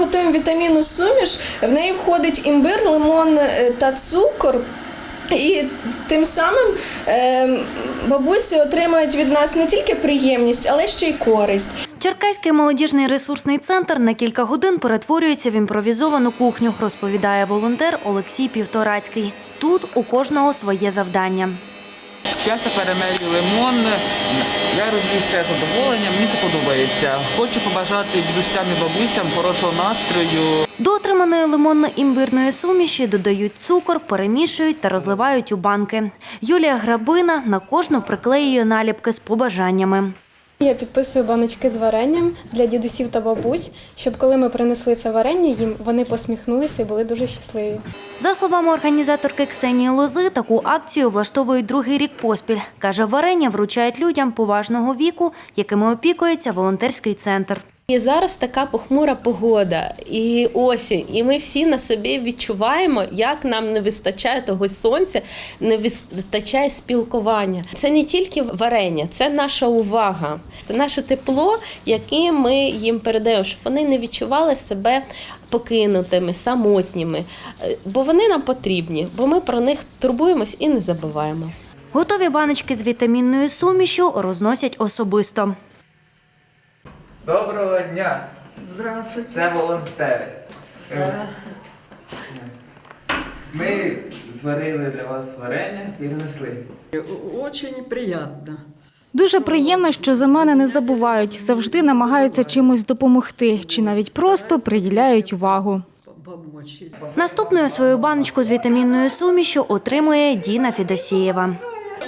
готуємо вітамінну суміш, в неї входить імбир, лимон е, та цукор. І тим самим е, бабусі отримують від нас не тільки приємність, але ще й користь. Черкаський молодіжний ресурсний центр на кілька годин перетворюється в імпровізовану кухню, розповідає волонтер Олексій Півторацький. Тут у кожного своє завдання. Зараз я лимон. Я роблю все задоволення. мені це подобається. Хочу побажати дідусям і бабусям хорошого настрою. До отриманої лимонно-імбирної суміші додають цукор, перемішують та розливають у банки. Юлія Грабина на кожну приклеює наліпки з побажаннями. Я підписую баночки з варенням для дідусів та бабусь, щоб коли ми принесли це варення їм, вони посміхнулися і були дуже щасливі. За словами організаторки Ксенії Лози, таку акцію влаштовують другий рік поспіль. Каже, варення вручають людям поважного віку, якими опікується волонтерський центр. І зараз така похмура погода і осінь, і ми всі на собі відчуваємо, як нам не вистачає того сонця, не вистачає спілкування. Це не тільки варення, це наша увага, це наше тепло, яке ми їм передаємо, щоб вони не відчували себе покинутими, самотніми. Бо вони нам потрібні, бо ми про них турбуємось і не забуваємо. Готові баночки з вітамінною сумішю розносять особисто. Доброго дня! Здравствуйте. Це волонтери. Е, Ми зварили для вас варення і внесли. Очень приятно Дуже приємно, що за мене не забувають, завжди намагаються чимось допомогти, чи навіть просто приділяють увагу. Наступною свою баночку з вітамінною сумішю отримує Діна Фідосієва.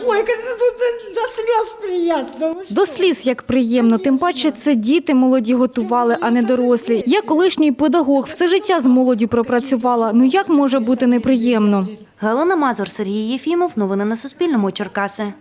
Ой, тут до, сліз приємно. До сліз як приємно, тим паче це діти молоді готували, а не дорослі. Я колишній педагог, все життя з молоддю пропрацювала. Ну як може бути неприємно? Галина Мазур, Сергій Єфімов. Новини на Суспільному. Черкаси.